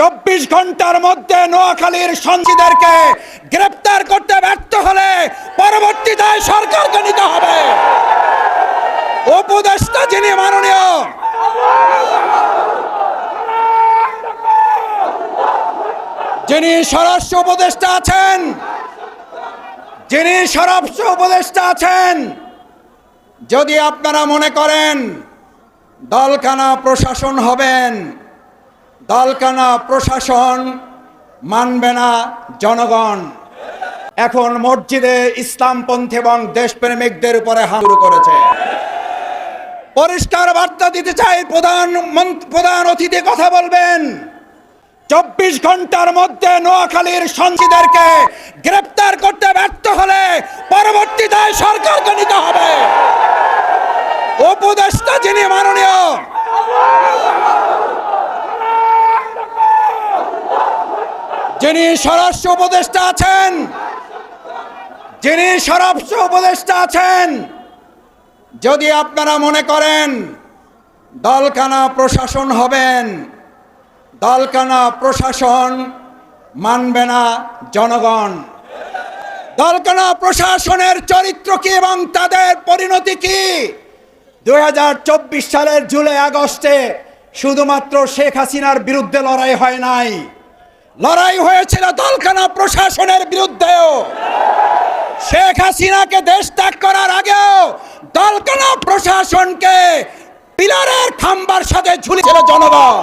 চব্বিশ ঘণ্টার মধ্যে নোয়াখালীর সঞ্চিদেরকে গ্রেপ্তার করতে ব্যর্থ হলে পরবর্তী দায় সরকারকে নিতে হবে। উপদেষ্টা যিনি মাননীয়, যিনি স্বরাষ্ট্র উপদেষ্টা আছেন, যিনি স্বরাষ্ট্র উপদেষ্টা আছেন, যদি আপনারা মনে করেন দলকানা প্রশাসন হবেন দলকানা প্রশাসন মানবে না জনগণ। এখন মসজিদে ইসলামপন্থী এবং দেশপ্রেমিকদের উপরে হামলা করেছে। পরিষ্কার বার্তা দিতে চাই, প্রধান প্রধান অতিথি কথা বলবেন। চব্বিশ ঘণ্টার মধ্যে নোয়াখালীর সঞ্চিদেরকে গ্রেপ্তার করতে ব্যর্থ হলে পরবর্তী দায় সরকারকে নিতে হবে উপদেষ্টা যিনি মাননীয় যিনি স্বরাষ্ট্র উপদেষ্টা আছেন, যিনি স্বরাষ্ট্র উপদেষ্টা আছেন, যদি আপনারা মনে করেন দলকানা প্রশাসন হবেন, দলকানা প্রশাসন মানবে না জনগণ। দলকানা প্রশাসনের চরিত্র কি এবং তাদের পরিণতি কি? দু হাজার চব্বিশ সালের জুলাই আগস্টে শুধুমাত্র শেখ হাসিনার বিরুদ্ধে লড়াই হয় নাই। লড়াই হয়েছিল দলকানা প্রশাসনের বিরুদ্ধেও। শেখ হাসিনাকে দেশ ত্যাগ করার আগেও দলকানা প্রশাসনকে পিলারের খাম্বার সাথে ঝুলিয়েছিল জনগণ।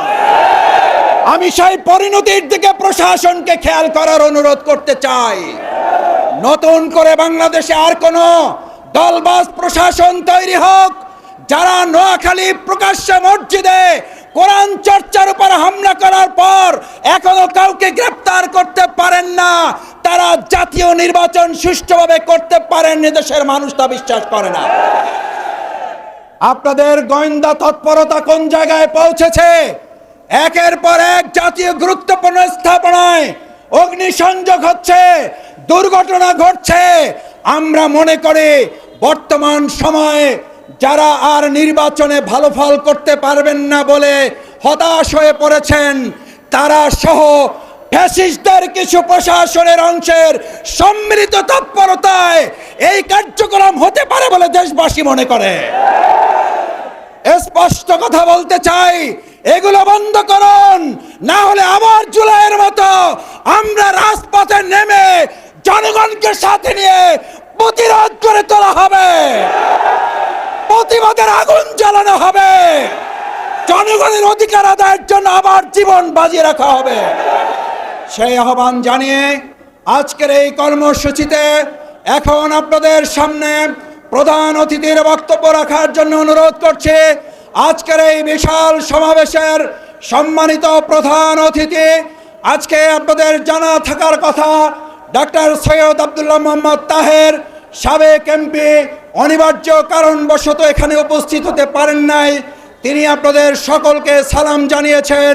আমি সেই পরিণতির দিকে প্রশাসনকে খেয়াল করার অনুরোধ করতে চাই। নতুন করে বাংলাদেশে আর কোনো দলবাজ প্রশাসন তৈরি হোক, যারা নোয়াখালী প্রকাশ্য মসজিদে কোরআন চর্চার উপর হামলা করার পর এখনও কাউকে গ্রেপ্তার করতে পারেন না। তারা জাতীয় নির্বাচন সুষ্ঠুভাবে করতে পারেন দেশের মানুষ তা বিশ্বাস করে না। আপনাদের গোয়েন্দা তৎপরতা কোন জায়গায় পৌঁছেছে? একের পর এক জাতীয় গুরুত্বপূর্ণ স্থাপনায় অগ্নিসংযোগ হচ্ছে, দুর্ঘটনা ঘটছে। আমরা মনে করি, বর্তমান সময়ে যারা আর নির্বাচনে ভালো ফল করতে পারবেন না বলে হতাশ হয়ে পড়েছেন তারা সহ ফ্যাসিস্টদের কিছু প্রশাসনের অংশের সম্মিলিত তৎপরতায় এই কার্যক্রম হতে পারে বলে দেশবাসী মনে করে। স্পষ্ট কথা বলতে চাই, এগুলো বন্ধ করুন, না হলে আবার জুলাইয়ের মতো আমরা রাজপথে নেমে জনগণকে সাথে নিয়ে প্রতিরোধ করে তোলা হবে। প্রতিবাদের আগুন জ্বালানো হবে। জনগণের অধিকার আদায়ের জন্য আবার জীবন বাজিয়ে রাখা হবে। সেই আহ্বান জানিয়ে আজকের এই কর্মসূচিতে এখন আপনাদের সামনে প্রধান অতিথির বক্তব্য রাখার জন্য অনুরোধ করছে। আজকের এই বিশাল সমাবেশের সম্মানিত প্রধান অতিথি, আজকে আপনাদের জানা থাকার কথা ডাক্তার সৈয়দ আবদুল্লাহ মোহাম্মদ তাহের, সাবেক এমপি, অনিবার্য কারণবশত এখানে উপস্থিত হতে পারেন নাই। তিনি আপনাদের সকলকে সালাম জানিয়েছেন।